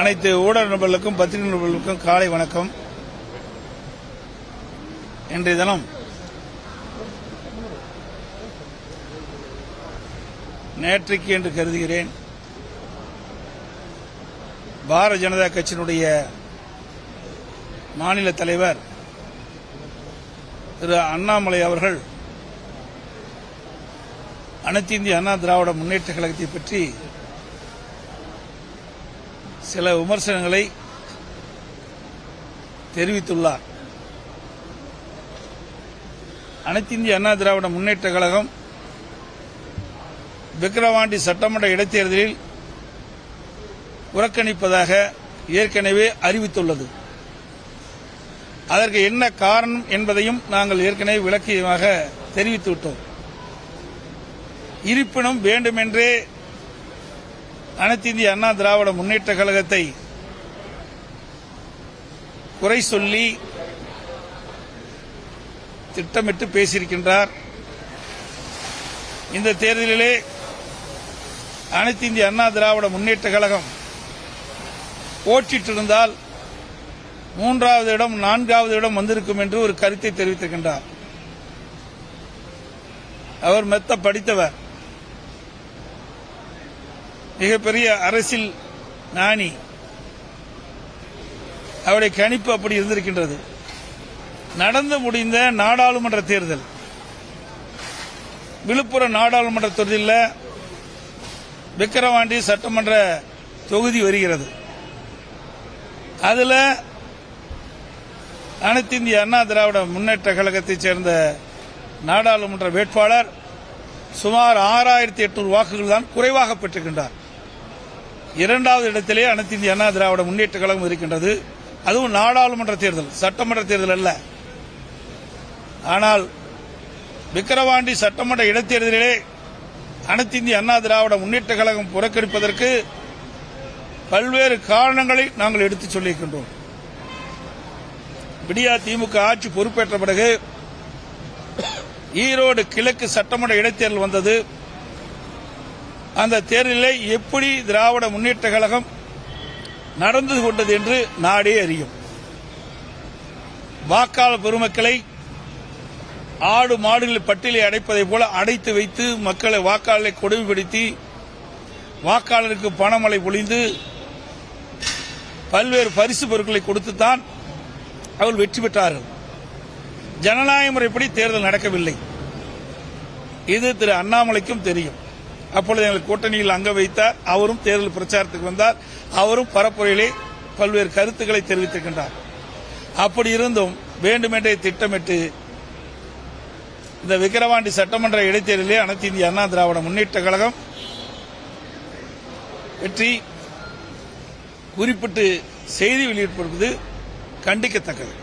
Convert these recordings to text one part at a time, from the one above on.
அனைத்து ஊடக நபர்களுக்கும் பத்திரிகை நபர்களுக்கும் காலை வணக்கம். இன்றைய தினம் நேற்றைக்கு என்று கருதுகிறேன். பாரதிய ஜனதா கட்சியினுடைய மாநில தலைவர் திரு அண்ணாமலை அவர்கள் அனைத்து இந்திய அண்ணா திராவிட முன்னேற்ற கழகத்தை பற்றி சில விமர்சனங்களை தெரிவித்துள்ளார். அனைத்து இந்திய அண்ணா திராவிட முன்னேற்ற கழகம் விக்கிரவாண்டி சட்டமன்ற இடைத்தேர்தலில் புறக்கணிப்பதாக ஏற்கனவே அறிவித்துள்ளது. அதற்கு என்ன காரணம் என்பதையும் நாங்கள் ஏற்கனவே விளக்கியமாக தெரிவித்துவிட்டோம் இருப்பினும் வேண்டுமென்றே அனைத்து இந்திய அண்ணா திராவிட முன்னேற்ற கழகத்தை குறை சொல்லி திட்டமிட்டு பேசியிருக்கின்றார். இந்த தேர்தலிலே அனைத்து இந்திய அண்ணா திராவிட முன்னேற்ற கழகம் போட்டிட்டிருந்தால் மூன்றாவது இடம் நான்காவது இடம் வந்திருக்கும் என்று ஒரு கருத்தை தெரிவித்திருக்கின்றார். அவர் மெத்த படித்தவர். மிகப்பெரிய அரசியல் நாணி அவருடைய கணிப்பு அப்படி இருந்திருக்கின்றது. நடந்து முடிந்த நாடாளுமன்ற தேர்தல். விழுப்புரம் நாடாளுமன்ற தொகுதியில் விக்கிரவாண்டி சட்டமன்ற தொகுதி வருகிறது. அதில் அனைத்து இந்திய அண்ணா திராவிட முன்னேற்ற கழகத்தைச் சேர்ந்த நாடாளுமன்ற வேட்பாளர் சுமார் ஆறாயிரத்தி எட்நூறு வாக்குகள் தான் குறைவாக பெற்றிருக்கின்றார். இரண்டாவது இடத்திலே அனைத்து இந்திய அண்ணா திராவிட முன்னேற்ற கழகம் இருக்கின்றது. அதுவும் நாடாளுமன்ற தேர்தல் சட்டமன்ற தேர்தல் அல்ல. ஆனால் விக்கிரவாண்டி சட்டமன்ற இடைத்தேர்தலிலே அனைத்து இந்திய அண்ணா திராவிட முன்னேற்ற கழகம் புறக்கணிப்பதற்கு பல்வேறு காரணங்களை நாங்கள் எடுத்துச் சொல்லியிருக்கின்றோம். விடியா திமுக ஆட்சி பொறுப்பேற்ற பிறகு ஈரோடு கிழக்கு சட்டமன்ற இடைத்தேர்தல் வந்தது. அந்த தேர்தலில் எப்படி திராவிட முன்னேற்ற கழகம் நடந்து கொண்டது என்று நாடே அறியும். வாக்காளர் பெருமக்களை ஆடு மாடுகள் பட்டியலை அடைப்பதை போல அடைத்து வைத்து மக்களை வாக்காளரை கொடுமைப்படுத்தி வாக்காளருக்கு பணமழை பொழிந்து பல்வேறு பரிசு பொருட்களை கொடுத்துத்தான் அவர்கள் வெற்றி பெற்றார்கள். ஜனநாயக முறைப்படி தேர்தல் நடக்கவில்லை. இது திரு அண்ணாமலைக்கும் தெரியும். அப்பொழுது எங்கள் கூட்டணியில் அங்க வைத்தார். அவரும் தேர்தல் பிரச்சாரத்துக்கு வந்தார். அவரும் பரப்புரையிலே பல்வேறு கருத்துக்களை தெரிவித்திருக்கின்றார். அப்படி இருந்தும் வேண்டுமென்றே திட்டமிட்டு இந்த விக்கிரவாண்டி சட்டமன்ற இடைத்தேர்தலிலே அனைத்து இந்திய அண்ணா திராவிட முன்னேற்ற கழகம் வெற்றி குறிப்பிட்டு செய்தி வெளியிட்டிருப்பது கண்டிக்கத்தக்கது.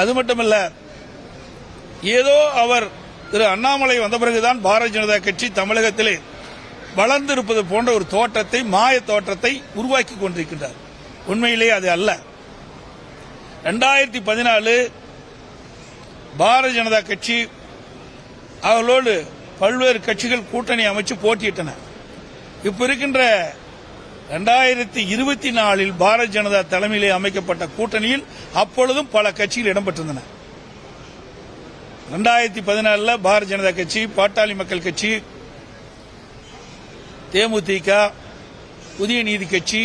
அது மட்டுமல்ல ஏதோ அவர் திரு அண்ணாமலை வந்த பிறகுதான் பாரதிய ஜனதா கட்சி தமிழகத்திலே வளர்ந்திருப்பது போன்ற ஒரு தோற்றத்தை மாய தோற்றத்தை உருவாக்கி கொண்டிருக்கின்றார். உண்மையிலேயே அது அல்ல. ரெண்டாயிரத்தி பதினாலு பாரதிய ஜனதா கட்சி அவர்களோடு பல்வேறு கட்சிகள் கூட்டணி அமைச்சு போட்டியிட்டன. இப்ப இருக்கின்ற ரெண்டாயிரத்தி இருபத்தி நாலில் பாரதிய ஜனதா தலைமையிலே அமைக்கப்பட்ட கூட்டணியில் அப்பொழுதும் பல கட்சிகள் இடம்பெற்றிருந்தன. ரெண்டாயிரத்தி பதினாலில் பாரதிய ஜனதா கட்சி பாட்டாளி மக்கள் கட்சி தேமுதிக புதிய நீதி கட்சி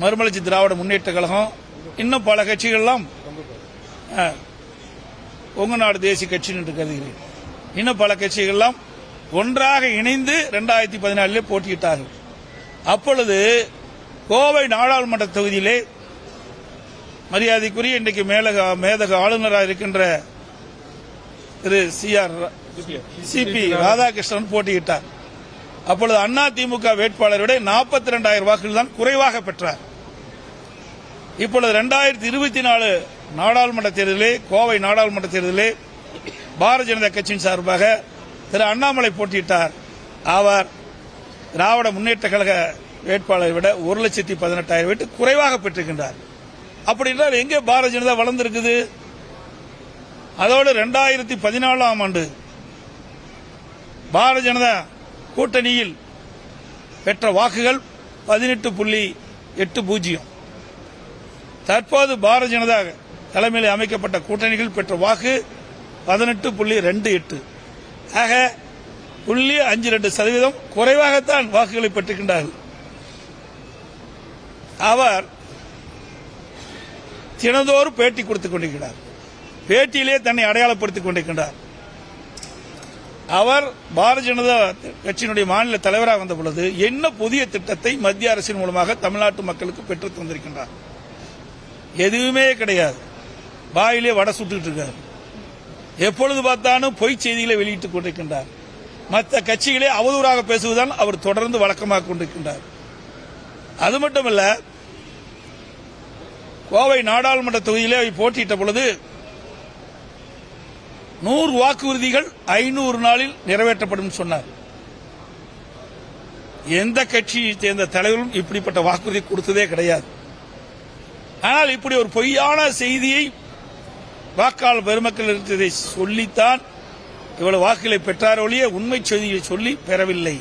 மறுமலர்ச்சி திராவிட முன்னேற்ற கழகம் இன்னும் பல கட்சிகள்லாம் அஹ், நாடு தேசிய கட்சின்னு என்று கருதுகிறேன். இன்னும் பல கட்சிகள்லாம் ஒன்றாக இணைந்து ரெண்டாயிரத்தி பதினாலிலே போட்டியிட்டார்கள். அப்பொழுது கோவை நாடாளுமன்ற தொகுதியிலே மரியாதைக்குரிய இன்றைக்கு மேலக மேதக ஆளுநராக இருக்கின்ற திரு சி ஆர் சிபி ராதாகிருஷ்ணன் போட்டியிட்டார். அப்பொழுது அண்ணா திமுக வேட்பாளரை விட நாற்பத்தி ரெண்டாயிரம் வாக்குகள் தான் குறைவாக பெற்றார். இப்பொழுது ரெண்டாயிரத்தி இருபத்தி நாலு நாடாளுமன்ற தேர்தலிலே கோவை நாடாளுமன்ற தேர்தலிலே பாரதிய ஜனதா கட்சியின் சார்பாக திரு அண்ணாமலை போட்டியிட்டார். அவர் திராவிட முன்னேற்ற கழக வேட்பாளரை விட ஒரு லட்சத்தி பதினெட்டாயிரம் வீட்டு குறைவாக பெற்றிருக்கின்றார். அப்படி என்றால் எங்கே பாரதிய ஜனதா வளர்ந்திருக்குது? அதோடு ரெண்டாயிரத்தி பதினாலாம் ஆண்டு பாரதிய ஜனதா கூட்டணியில் பெற்ற வாக்குகள் பதினெட்டு புள்ளி எட்டு பூஜ்ஜியம். தற்போது பாரதிய ஜனதா தலைமையில் அமைக்கப்பட்ட கூட்டணிகள் பெற்ற வாக்கு பதினெட்டு புள்ளி ரெண்டு எட்டு. ஆக புள்ளி அஞ்சு ரெண்டு சதவீதம் குறைவாகத்தான் வாக்குகளை பெற்றுக்கின்றார்கள் அவர் தினந்தோறும் பேட்டி கொடுத்துக் கொண்டிருக்கிறார். பேட்டியிலே தன்னை அடையாளப்படுத்திக் கொண்டிருக்கின்றார். அவர் பாரதிய ஜனதா கட்சியினுடைய மாநில தலைவராக வந்த பொழுது என்ன புதிய திட்டத்தை மத்திய அரசின் மூலமாக தமிழ்நாட்டு மக்களுக்கு பெற்று தந்திருக்கின்றார். எதுவுமே கிடையாது. வாயிலே வடை சுட்டுக்கிட்டு இருக்காரு. எப்பொழுது பார்த்தாலும் பொய் செய்திகளை வெளியிட்டுக் கொண்டிருக்கின்றார். மற்ற கட்சிகளே அவதூறாக பேசுவதுதான் அவர் தொடர்ந்து வழக்கமாக கொண்டிருக்கின்றார். அது மட்டுமல்ல கோவை நாடாளுமன்ற தொகுதியிலே போட்டியிட்ட பொழுது நூறு வாக்குறுதிகள் ஐநூறு நாளில் நிறைவேற்றப்படும் சொன்னார். எந்த கட்சியை சேர்ந்த தலைவரும் இப்படிப்பட்ட வாக்குறுதி கொடுத்ததே கிடையாது. ஆனால் இப்படி ஒரு பொய்யான செய்தியை வாக்காளர் பெருமக்கள் சொல்லித்தான் இவ்வளவு வாக்குகளை பெற்றார் ஒழிய உண்மை செய்தியை சொல்லி பெறவில்லை.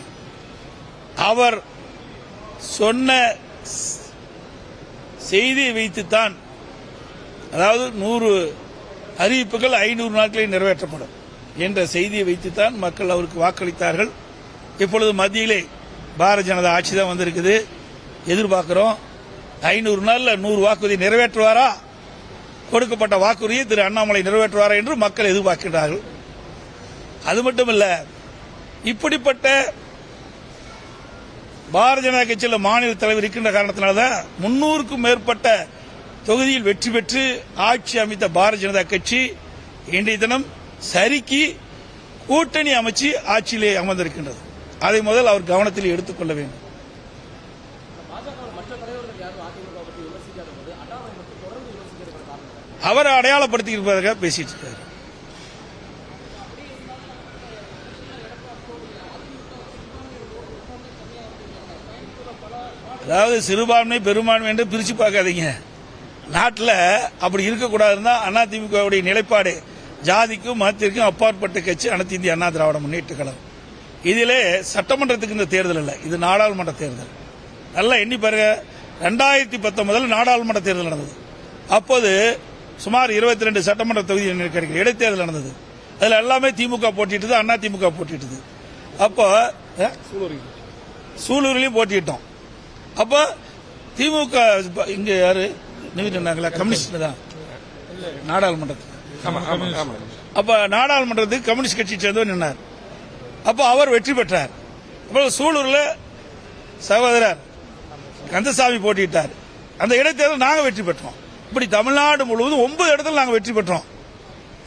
அவர் சொன்ன செய்தியை வைத்துத்தான் அதாவது நூறு அறிவிப்புகள் ஐநூறு நாட்களில் நிறைவேற்றப்படும் என்ற செய்தியை வைத்துத்தான் மக்கள் அவருக்கு வாக்களித்தார்கள். இப்பொழுது மத்தியிலே பாரதிய ஜனதா ஆட்சி தான் வந்திருக்குது. எதிர்பார்க்கிறோம் ஐநூறு நாளில் நூறு வாக்குறுதி நிறைவேற்றுவாரா? கொடுக்கப்பட்ட வாக்குறுதியை திரு அண்ணாமலை நிறைவேற்றுவாரா என்று மக்கள் எதிர்பார்க்கிறார்கள் அது மட்டுமல்ல இப்படிப்பட்ட பாரதிய ஜனதா கட்சியில் மாநில தலைவர் இருக்கின்ற காரணத்தினால்தான் முன்னூறுக்கும் மேற்பட்ட தொகுதியில் வெற்றி பெற்று ஆட்சி அமைத்த பாரதிய ஜனதா கட்சி இன்றைய தினம் சரிக்கு கூட்டணி அமைச்சு ஆட்சியிலே அமர்ந்திருக்கின்றது. அதை முதல் அவர் கவனத்தில் எடுத்துக்கொள்ள வேண்டும். அவர் அடையாளப்படுத்தி இருப்பதாக பேசிட்டு இருக்கார். அதாவது சிறுபான்மை பெரும்பான்மை என்று பிரிச்சு பார்க்காதீங்க. நாட்டில் அப்படி இருக்கக்கூடாதுன்னா அதிமுகவுடைய நிலைப்பாடு ஜாதிக்கும் மதத்திற்கும் அப்பாற்பட்ட கட்சி அனைத்து இந்திய அண்ணா திராவிட முன்னேற்ற கழகம். இதிலே சட்டமன்றத்துக்கு இந்த தேர்தல் இல்லை. இது நாடாளுமன்ற தேர்தல். நல்லா எண்ணி பாருங்க. ரெண்டாயிரத்தி பத்தொன்பதில் நாடாளுமன்ற தேர்தல் நடந்தது. அப்போது சுமார் இருபத்தி ரெண்டு சட்டமன்ற தொகுதி கிடைக்கிற இடைத்தேர்தல் நடந்தது. அதில் எல்லாமே திமுக போட்டிட்டது அண்ணா திமுக போட்டிட்டுது. அப்போ அஹ், போட்டிட்டோம். அப்போ திமுக இங்க யாரு? நிறுவனாங்களா கம்யூனிஸ்ட் தான். நாடாளுமன்றத்துக்கு அப்ப நாடாளுமன்றத்துக்கு கம்யூனிஸ்ட் கட்சி சேர்ந்தவர் நின்னார். அப்போ அவர் வெற்றி பெற்றார். அப்போ சூலூர்ல சகோதரர் கந்தசாமி போட்டியிட்டார். அந்த இடைத்தேர்தல் நாங்க வெற்றி பெற்றோம். இப்படி தமிழ்நாடு முழுவதும் ஒன்பது இடத்துல நாங்க வெற்றி பெற்றோம்.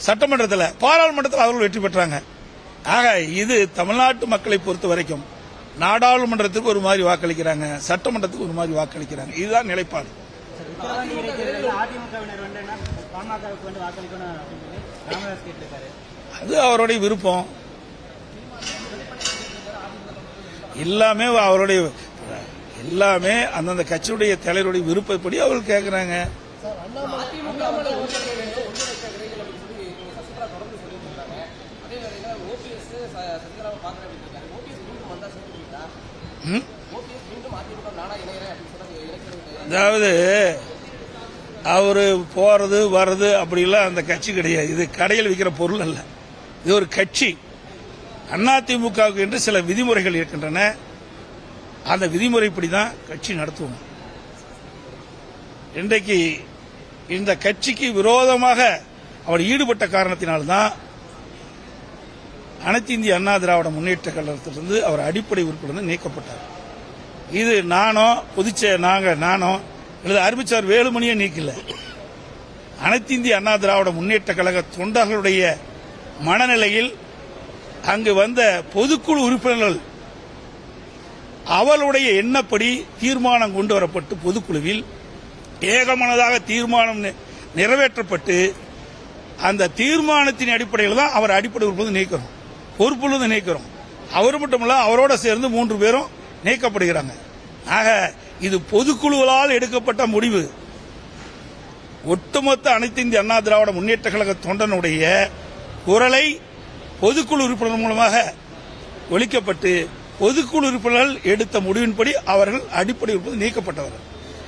சட்டமன்றத்தில் பாராளுமன்றத்தில் அவர்கள் வெற்றி பெற்றாங்க. ஆக இது தமிழ்நாட்டு மக்களை பொறுத்த வரைக்கும் நாடாளுமன்றத்துக்கு ஒரு மாதிரி வாக்களிக்கிறாங்க சட்டமன்றத்துக்கு ஒரு மாதிரி வாக்களிக்கிறாங்க. இதுதான் நிலைப்பாடு. அது அவருடைய விருப்பம் எல்லாமே அவருடைய எல்லாமே அந்தந்த கட்சியுடைய தலைவருடைய விருப்பப்படி அவர்கள் கேட்கிறாங்க ம்? அதாவது அவரு போறது வர்றது அப்படிலாம் அந்த கட்சி கிடையாது. இது கடையில் விற்கிற பொருள் அல்ல. இது ஒரு கட்சி. அதிமுகவுக்கு என்று சில விதிமுறைகள் இருக்கின்றன. அந்த விதிமுறைப்படி தான் கட்சி நடத்துவோம். இன்றைக்கு இந்த கட்சிக்கு விரோதமாக அவர் ஈடுபட்ட காரணத்தினால்தான் அனைத்து இந்திய அண்ணா திராவிட முன்னேற்ற கழகத்திலிருந்து அவர் அடிப்படை உறுப்பினர் நீக்கப்பட்டார். இது நானோ புதுச்சே நாங்க நானோ அல்லது அறிவிச்சார் வேலுமணியை நீக்கல. அனைத்து இந்திய அண்ணா திராவிட முன்னேற்ற கழக தொண்டர்களுடைய மனநிலையில் அங்கு வந்த பொதுக்குழு உறுப்பினர்கள் அவளுடைய எண்ணப்படி தீர்மானம் கொண்டு வரப்பட்டு பொதுக்குழுவில் ஏகமனதாக தீர்மானம் நிறைவேற்றப்பட்டு அந்த தீர்மானத்தின் அடிப்படையில் தான் அவர் அடிப்படை உறுப்பினர் நீக்கிறோம். பொறுப்புள்ளது நீக்கிறோம். அவர் மட்டுமல்ல அவரோட சேர்ந்து மூன்று பேரும் நீக்கப்படுகிறாங்க. ஆக இது பொதுக்குழுவால் எடுக்கப்பட்ட முடிவு. ஒட்டுமொத்த அனைத்து இந்திய அண்ணா திராவிட முன்னேற்ற கழக தொண்டனுடைய குரலை பொதுக்குழு உறுப்பினர் மூலமாக ஒழிக்கப்பட்டு பொதுக்குழு உறுப்பினர்கள் எடுத்த முடிவின்படி அவர்கள் அடிப்படை உறுப்பினர் நீக்கப்பட்டவர்கள்.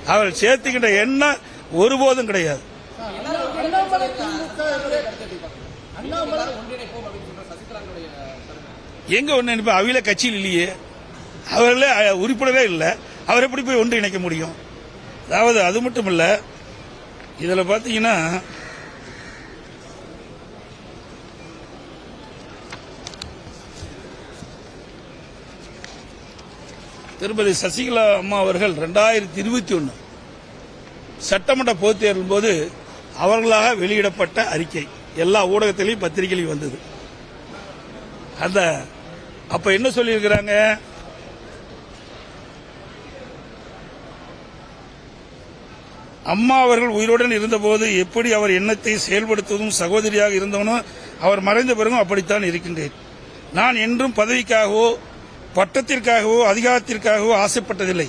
அவர்கள் சேர்த்துக்கின்ற எண்ணம் ஒருபோதும் கிடையாது. எங்க ஒன்னு இப்ப அவில கட்சியில் இல்லையே? அவர்களே அஹ், உறுப்பினரே இல்லை. அவர் எப்படி போய் ஒன்று இணைக்க முடியும்? அதாவது அது மட்டும் இல்ல இதுல பாத்தீங்கன்னா திருமதி சசிகலா அம்மா அவர்கள் ரெண்டாயிரத்தி இருபத்தி ஒன்னு சட்டமன்ற பொதுத் தேர்தலின் போது அவர்களாக வெளியிடப்பட்ட அறிக்கை. எல்லா ஊடகத்திலையும் பத்திரிகையிலையும் வந்தது. அந்த அப்ப என்ன சொல்லியிருக்கிறாங்க? அம்மா அவர்கள் உயிருடன் இருந்தபோது எப்படி அவர் எண்ணத்தை செயல்படுத்துவதும் சகோதரியாக இருந்தவனோ அவர் மறைந்த பிறகும் அப்படித்தான் இருக்கின்றேன். நான் என்றும் பதவிக்காகவோ பட்டத்திற்காகவோ அதிகாரத்திற்காகவோ ஆசைப்பட்டதில்லை.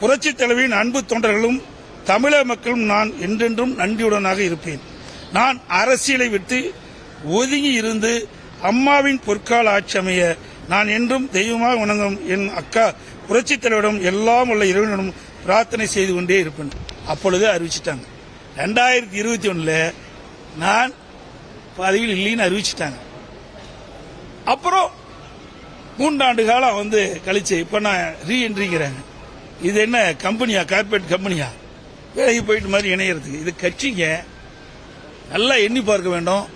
புரட்சித் தலைவியின் அன்பு தொண்டர்களும் தமிழக மக்களும் நான் என்றென்றும் நன்றியுடனாக இருப்பேன். நான் அரசியலை விட்டு ஒதுங்கி இருந்து அம்மாவின் பொற்கால ஆட்சி அமைய நான் என்றும் தெய்வமாக வணங்கும் என் அக்கா புரட்சித் தலைவரிடம் எல்லாம் உள்ள இறைவனிடம் பிரார்த்தனை செய்து கொண்டே இருப்பேன். அப்பொழுது அறிவிச்சிட்டாங்க. ரெண்டாயிரத்தி இருபத்தி ஒன்றில் நான் பதவியில் இல்லைன்னு அறிவிச்சிட்டாங்க. அப்புறம் மூன்றாண்டு காலம் வந்து கழிச்சு இப்ப நான் ரீஎன்ட்ரிங்கிறேன் இது என்ன கம்பெனியா? கார்பரேட் கம்பெனியா? வேலைக்கு போயிட்டு மாதிரி இணையறதுக்கு. இது கட்சிங்க. நல்லா எண்ணி பார்க்க வேண்டும்.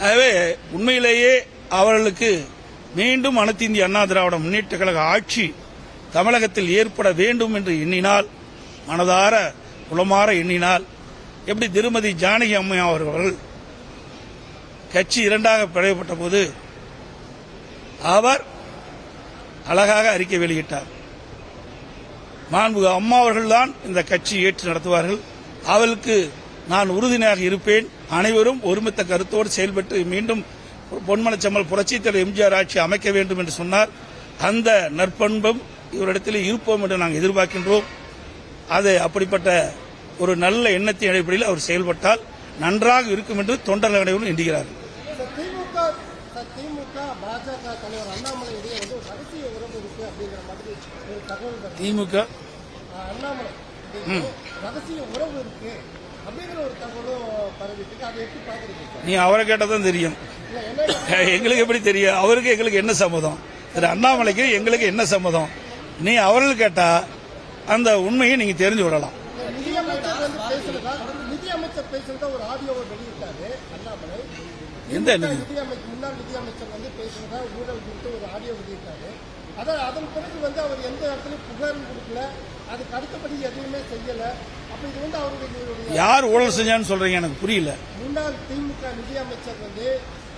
ஆகவே உண்மையிலேயே அவர்களுக்கு மீண்டும் அனைத்து இந்திய அண்ணா திராவிட முன்னேற்ற கழக ஆட்சி தமிழகத்தில் ஏற்பட வேண்டும் என்று எண்ணினால் மனதார உளமாற எண்ணினால் எப்படி திருமதி ஜானகி அம்மையா அவர்கள் கட்சி இரண்டாக பிளவுபட்ட போது அவர் அழகாக அறிக்கை வெளியிட்டார். மாண்புக அம்மா அவர்கள்தான் இந்த கட்சி ஏற்று நடத்துவார்கள். அவளுக்கு நான் உறுதுணையாக இருப்பேன். அனைவரும் ஒருமித்த கருத்தோடு செயல்பட்டு மீண்டும் பொன்மனச்சம்மல் புரட்சித் தலைவர் எம்ஜிஆர் ஆட்சி அமைக்க வேண்டும் என்று சொன்னார். அந்த நற்பண்பம் இவரிடத்தில் இருப்போம் என்று நாங்கள் எதிர்பார்க்கின்றோம். அது அப்படிப்பட்ட ஒரு நல்ல எண்ணத்தின் அடிப்படையில் அவர் செயல்பட்டால் நன்றாக இருக்கும் என்று தொண்டர்கள் அனைவரும் எண்ணுகிறார்கள். சார், திமுக? நீ அவரை கேட்டதான் தெரியும். இல்ல, என்ன எங்களுக்கு எப்படி தெரியும்? அவருக்கு எங்களுக்கு என்ன சம்மதம்? திரு அண்ணாமலைக்கு எங்களுக்கு என்ன சம்மதம்? நீ அவர்கள் கேட்டா அந்த உண்மையை நீங்க தெரிஞ்சு விடலாம் நிதியமைச்சர் வந்து பேசுறதா நிதியமைச்சர் பேசுறதா ஒரு ஆடியோவை வெளியிட்டாரு அண்ணாமலை. எந்த நிதி? நிதியமைச்சர் முன்னாள் நிதியமைச்சர் வந்து பேசுறதா ஊழல் குறித்து ஒரு ஆடியோ வெளியிட்டாரு. அதான் அதன் பிறகு வந்து அவர் எந்த இடத்துலயும் புகாரும் கொடுக்கல. அதுக்கு அடுத்தபடி எதுவுமே செய்யல. அப்ப இது வந்து அவருடைய யார் ஊழல் செஞ்சான்னு சொல்றீங்க? எனக்கு புரியல. முன்னாள் திமுக நிதியமைச்சர் வந்து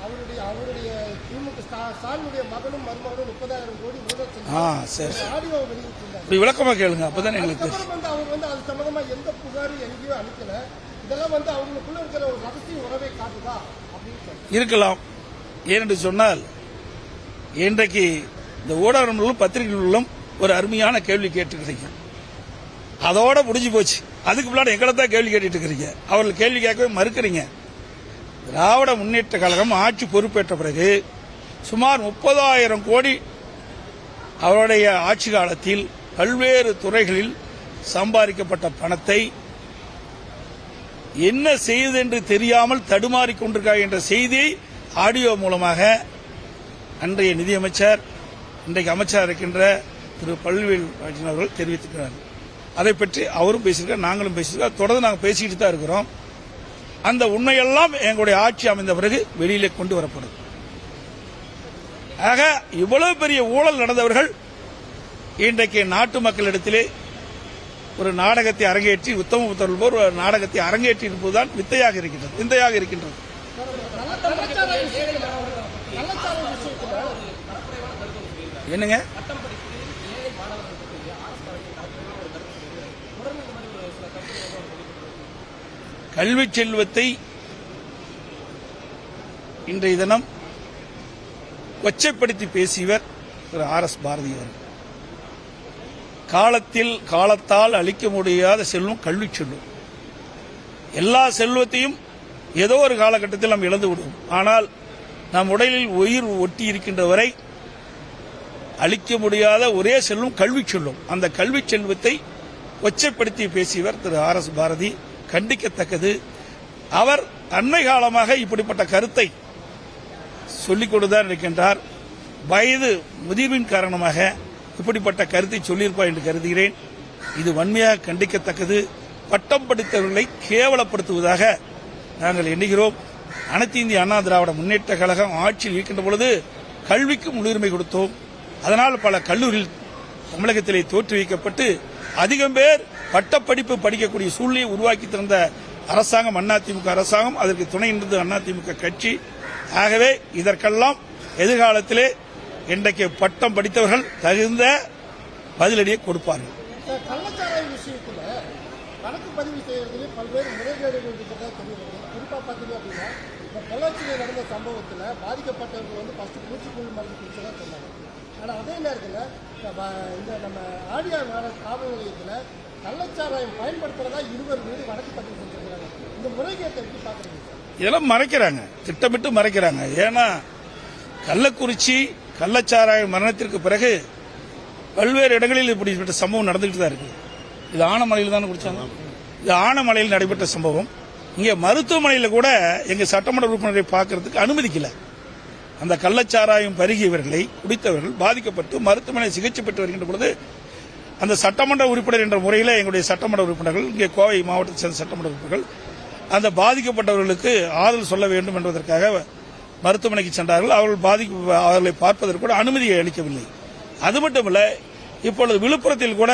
அவருடைய அவருடைய திமுக ஸ்டா- ஸ்டாலினுடைய மகனும் மருமகனும் முப்பதாயிரம் கோடி ஊழல் ஆ செஞ்சு சரி. ஆடியோ வெளியிட்டிருந்தார். இப்படி விளக்கமா கேளுங்க அப்பதான் எங்களுக்கு அவர் வந்து அது சம்பந்தமா எந்த புகாரும் எங்கேயும் அனுப்பல இதெல்லாம் வந்து அவங்களுக்குள்ள இருக்கிற ஒரு ரகசிய உறவை காட்டுதா இருக்கலாம். ஏனென்று சொன்னால் இன்றைக்கு இந்த ஊடகங்களும் பத்திரிகைகளும் ஒரு அருமையான கேள்வி கேட்டுக்கிறீங்க அதோட முடிஞ்சு போச்சு. அதுக்கு முன்னாடி எங்களை தான் கேள்வி கேட்டுட்டு இருக்கிறீங்க அவர்கள் கேள்வி கேட்கவே மறுக்கிறீங்க. திராவிட முன்னேற்ற கழகம் ஆட்சி பொறுப்பேற்ற பிறகு சுமார் முப்பதாயிரம் கோடி அவருடைய ஆட்சி காலத்தில் பல்வேறு துறைகளில் சம்பாதிக்கப்பட்ட பணத்தை என்ன செய்யுது என்று தெரியாமல் தடுமாறிக் கொண்டிருக்கிறார் என்ற செய்தியை ஆடியோ மூலமாக அன்றைய நிதியமைச்சர் இன்றைக்கு அமைச்சர் இருக்கின்ற திரு பல்வேல் அவர்கள் தெரிவித்திருக்கிறார். அதை பற்றி அவரும் பேசியிருக்கார் நாங்களும் பேசியிருக்கோம். தொடர்ந்து நாங்கள் பேசிக்கிட்டு தான் இருக்கிறோம். அந்த உண்மையெல்லாம் எங்களுடைய ஆட்சி அமைந்த பிறகு வெளியிலே கொண்டு வரப்படும். ஆக இவ்வளவு பெரிய ஊழல் நடந்தவர்கள் இன்றைக்கு நாட்டு மக்களிடத்திலே ஒரு நாடகத்தை அரங்கேற்றி உத்தம புத்தர்கள் போர் ஒரு நாடகத்தை அரங்கேற்றி இருப்பதுதான் வித்தையாக இருக்கின்றது விந்தையாக இருக்கின்றது. என்னங்க? கல்வி செல்வத்தை இன்றைய தினம் கொச்சைப்படுத்தி பேசியவர் திரு ஆர் எஸ் பாரதி அவர்கள். காலத்தில் காலத்தால் அழிக்க முடியாத செல்வம் கல்வி செல்வம். எல்லா செல்வத்தையும் ஏதோ ஒரு காலகட்டத்தில் நாம் இழந்து விடுவோம். ஆனால் நம் உடலில் உயிர் ஒட்டி இருக்கின்ற வரை அழிக்க முடியாத ஒரே செல்வம் கல்வி செல்வம். அந்த கல்வி செல்வத்தை ஒச்சைப்படுத்தி பேசியவர் திரு ஆர் எஸ் பாரதி. கண்டிக்கத்தக்கது. அவர் அண்மை காலமாக இப்படிப்பட்ட கருத்தை சொல்லிக் கொண்டுதான் இருக்கின்றார். வயது முதிர்வின் காரணமாக இப்படிப்பட்ட கருத்தை சொல்லியிருப்பார் என்று கருதுகிறேன். இது வன்மையாக கண்டிக்கத்தக்கது. பட்டம் படித்தவர்களை கேவலப்படுத்துவதாக நாங்கள் எண்ணுகிறோம். அனைத்து இந்திய அண்ணா திராவிட முன்னேற்ற கழகம் ஆட்சியில் இருக்கின்ற பொழுது கல்விக்கு முன்னுரிமை கொடுத்தோம். அதனால் பல கல்லூரிகள் தமிழகத்திலே தோற்றுவிக்கப்பட்டு அதிகம் பேர் பட்டப்படிப்பு படிக்கக்கூடிய சூழ்நிலையை உருவாக்கி தந்த அரசாங்கம் அதிமுக அரசாங்கம். அதற்கு துணை நின்றது அதிமுக கட்சி. ஆகவே இதற்கெல்லாம் எதிர்காலத்திலே இன்றைக்கு பட்டம் படித்தவர்கள் தகுந்த பதிலடியை கொடுப்பார்கள். கள்ளச்சாராய விஷயத்துல வழக்கு பதிவு செய்யறதுல பல்வேறு முறைகேடுகள் இருக்கிறதா தெரியுது. குறிப்பா பாத்தீங்க அப்படின்னா இந்த பொள்ளாச்சியில் நடந்த சம்பவத்துல பாதிக்கப்பட்டவர்கள் வந்து ஃபர்ஸ்ட் பூச்சிக்கொல்லி மருந்து குடிச்சதா சொன்னாங்க. ஆனா அதே நேரத்துல இந்த நம்ம ஆடியார் காவல் நிலையத்துல கள்ளச்சாராயம் பயன்படுத்துறதா இருவர் மீது வழக்கு பதிவு செஞ்சிருக்காங்க இந்த முறைகேட்டை எப்படி பாக்குறீங்க சார்? இதெல்லாம் மறைக்கிறாங்க. திட்டமிட்டு மறைக்கிறாங்க. ஏன்னா கள்ளக்குறிச்சி கள்ளச்சாராய மரணத்திற்கு பிறகு பல்வேறு இடங்களில் இப்படிப்பட்ட சம்பவம் நடந்துகிட்டு தான் இருக்கு. இது ஆனமலையில் தானே குடிச்சாங்க? இது ஆனமலையில் நடைபெற்ற சம்பவம். இங்கே மருத்துவமனையில் கூட எங்கள் சட்டமன்ற உறுப்பினரை பார்க்கறதுக்கு அனுமதிக்கல அந்த கள்ளச்சாராயம் பருகியவர்களை குடித்தவர்கள் பாதிக்கப்பட்டு மருத்துவமனை சிகிச்சை பெற்று வருகின்ற பொழுது அந்த சட்டமன்ற உறுப்பினர் என்ற முறையில் எங்களுடைய சட்டமன்ற உறுப்பினர்கள் இங்கே கோவை மாவட்டத்தை சேர்ந்த சட்டமன்ற உறுப்பினர்கள் அந்த பாதிக்கப்பட்டவர்களுக்கு ஆறுதல் சொல்ல வேண்டும் என்பதற்காக மருத்துவமனைக்கு சென்றார்கள். அவர்கள் பாதிப்பு அவர்களை பார்ப்பதற்கு கூட அனுமதியை அளிக்கவில்லை. அது மட்டுமல்ல இப்பொழுது விழுப்புரத்தில் கூட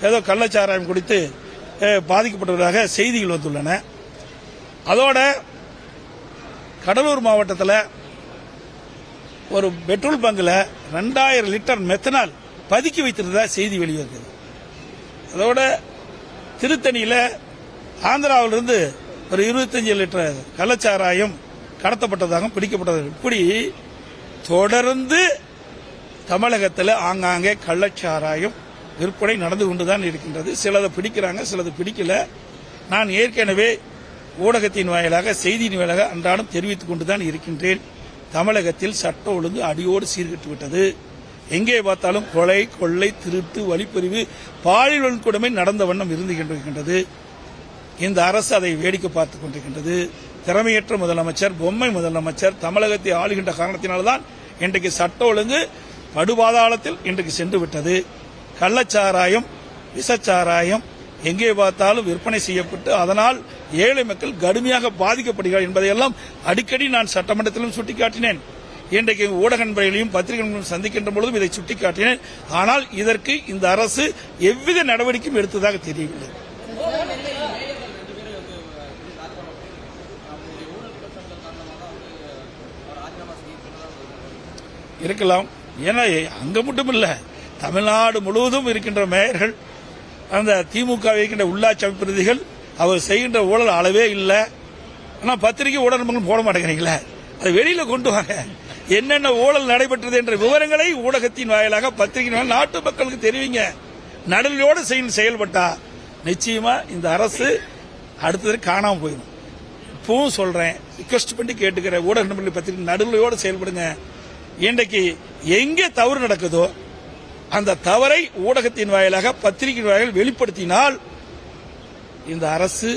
ஏதோ கள்ளச்சாராயம் குடித்து அஹ், செய்திகள் வந்துள்ளன. அதோட கடலூர் மாவட்டத்தில் ஒரு பெட்ரோல் பங்கில் ரெண்டாயிரம் லிட்டர் மெத்தனால் பதுக்கி வைத்திருந்ததா செய்தி வெளிவருது அதோட திருத்தணியில் ஆந்திராவிலிருந்து ஒரு இருபத்தஞ்சு லிட்டர் கள்ளச்சாராயம் கடத்தப்பட்டதாகவும் பிடிக்கப்பட்டது இப்படி தொடர்ந்து தமிழகத்தில் ஆங்காங்கே கள்ளச்சாராயம் விற்பனை நடந்து கொண்டுதான் இருக்கின்றது. சிலதை பிடிக்கிறாங்க சிலது பிடிக்கல. நான் ஏற்கனவே ஊடகத்தின் வாயிலாக செய்தியின் வாயிலாக அன்றாடம் தெரிவித்துக் கொண்டுதான் இருக்கின்றேன். தமிழகத்தில் சட்ட ஒழுங்கு அடியோடு சீர்கெட்டு விட்டது. எங்கே பார்த்தாலும் கொலை கொள்ளை திருட்டு வழிப்பறிவு பாலியல் வன்கொடுமை நடந்த வண்ணம் இருந்து கொண்டிருக்கின்றது இந்த அரசு அதை வேடிக்கை பார்த்துக் கொண்டிருக்கின்றது. திறமையற்ற முதலமைச்சர் பொம்மை முதலமைச்சர் தமிழகத்தை ஆளுகின்ற காரணத்தினால்தான் இன்றைக்கு சட்ட ஒழுங்கு படுபாதாளத்தில் இன்றைக்கு சென்று விட்டது கள்ளச்சாராயம் விஷச்சாராயம் எங்கே பார்த்தாலும் விற்பனை செய்யப்பட்டு அதனால் ஏழை மக்கள் கடுமையாக பாதிக்கப்படுகிறார் என்பதையெல்லாம் அடிக்கடி நான் சட்டமன்றத்திலும் சுட்டிக்காட்டினேன். இன்றைக்கு ஊடக நண்பர்களையும் பத்திரிகை சந்திக்கின்ற பொழுதும் இதை சுட்டிக்காட்டினேன். ஆனால் இதற்கு இந்த அரசு எவ்வித நடவடிக்கையும் எடுத்ததாக தெரியவில்லை. இருக்கலாம். ஏன்னா அங்க மட்டும் இல்ல தமிழ்நாடு முழுவதும் இருக்கின்ற மேயர்கள் அந்த திமுக இருக்கின்ற உள்ளாட்சி பிரதிகள் அவர் செய்கின்ற ஊழல் அளவே இல்லை. ஆனா பத்திரிகை ஊடகங்கள் போட மாட்டேங்கிறீங்களே? அதை வெளியில கொண்டு வாங்க. என்னென்ன ஊழல் நடைபெற்றது என்ற விவரங்களை ஊடகத்தின் வாயிலாக பத்திரிகை நாட்டு மக்களுக்கு தெரிவிங்க. நடுநிலையோடு செய்ய- செயல்பட்டா நிச்சயமா இந்த அரசு அடுத்தது காணாம போயிடும். இப்பவும் சொல்றேன் ரிக்வஸ்ட் பண்ணி கேட்டுக்கிற ஊடக நண்பர்கள் பத்திரிகை நடுநிலையோடு செயல்படுங்க. இன்றைக்கு எங்கே தவறு நடக்குதோ அந்த தவறை ஊடகத்தின் வாயிலாக பத்திரிகை வாயில் வெளிப்படுத்தினால் இந்த அரசு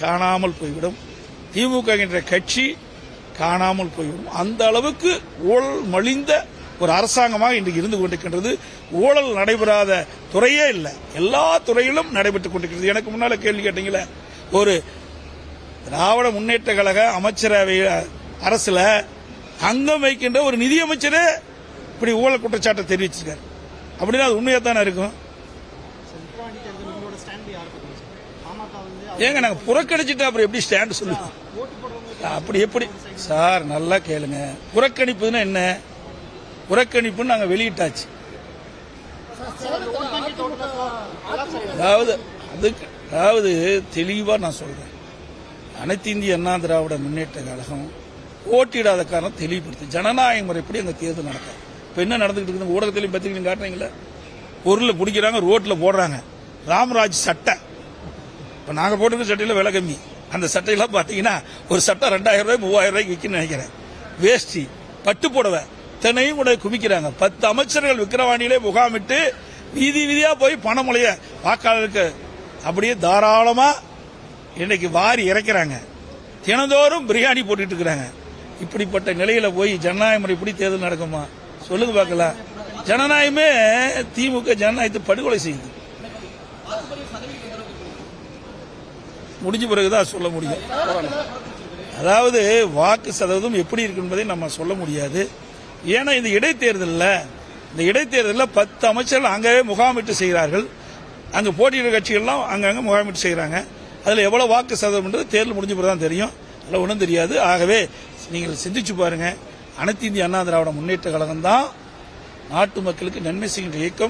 காணாமல் போய்விடும். திமுக என்ற கட்சி காணாமல் போய்விடும். அந்த அளவுக்கு ஊழல் மலிந்த ஒரு அரசாங்கமாக இன்றைக்கு இருந்து கொண்டிருக்கின்றது. ஊழல் நடைபெறாத துறையே இல்லை. எல்லா துறையிலும் நடைபெற்றுக் கொண்டிருக்கிறது. எனக்கு முன்னால கேள்வி கேட்டீங்களே ஒரு திராவிட முன்னேற்ற கழக அமைச்சரவை அரசுல அங்கம் வைக்கின்ற ஒரு நிதியமைச்சரே இப்படி ஊழல் குற்றச்சாட்டை தெரிவிச்சிருக்காரு. அப்படின்னா அது உண்மையா தானே இருக்கும்? ஏங்க நாங்க புறக்கணிச்சுட்டு அப்புறம் எப்படி ஸ்டாண்ட் சொல்லுவோம்? அப்படி எப்படி? சார் நல்லா கேளுங்க. புறக்கணிப்புன்னா என்ன? புறக்கணிப்புன்னு நாங்க வெளியிட்டாச்சு. அதாவது அதுக்கு அதாவது தெளிவா நான் சொல்றேன். அனைத்து இந்திய அண்ணா திராவிட முன்னேற்ற கழகம் போட்டியிடாத காரணம் தெளிவுபடுத்து. ஜனநாயக முறைப்படி அங்க தேர்தல் நடக்க இப்ப என்ன நடந்துகிட்டு இருக்குது? ஊடகத்திலையும் பத்திரிகையும் காட்டுறீங்களா? பொருளை பிடிக்கிறாங்க ரோட்ல போடுறாங்க. ராமராஜ் சட்டை. இப்ப நாங்க போட்டிருக்க சட்டையில விலை கம்மி. அந்த சட்டையெல்லாம் பாத்தீங்கன்னா ஒரு சட்டை ரெண்டாயிரம் ரூபாய் மூவாயிரம் ரூபாய்க்கு விற்கணும்னு நினைக்கிறேன். வேஷ்டி பட்டு புடவை. அத்தனையும் கூட குவிக்கிறாங்க. பத்து அமைச்சர்கள் விக்கிரவாணியிலே முகாமிட்டு வீதி வீதியா போய் பணமுலைய வாக்காளருக்கு அப்படியே தாராளமா இன்னைக்கு வாரி இறைக்கிறாங்க. தினந்தோறும் பிரியாணி போட்டுட்டு இருக்கிறாங்க. இப்படிப்பட்ட நிலையில போய் ஜனநாயக முறைப்படி தேர்தல் நடக்குமா? சொல்லுங்க பார்க்கலாம். ஜனநாயகமே திமுக ஜனநாயகத்தை படுகொலை செய்யுது. முடிஞ்ச பிறகுதான் சொல்ல முடியும். அதாவது வாக்கு சதவீதம் எப்படி இருக்கு என்பதை நம்ம சொல்ல முடியாது. ஏன்னா இந்த இடைத்தேர்தலில் இந்த இடைத்தேர்தலில் பத்து அமைச்சர்கள் அங்கவே முகாமிட்டு செய்கிறார்கள். அங்கே போட்டியிடுற கட்சிகள்லாம் அங்கங்கே முகாமிட்டு செய்கிறாங்க. அதில் எவ்வளவு வாக்கு சதவீதம்ன்றது தேர்தல் முடிஞ்ச பிறகு தான் தெரியும். அதில் ஒன்றும் தெரியாது. ஆகவே நீங்கள் சிந்திச்சு பாருங்க. அனைத்து இந்திய அண்ணா திராவிட முன்னேற்ற கழகம் தான் நாட்டு மக்களுக்கு நன்மை செய்கின்ற இயக்கம்.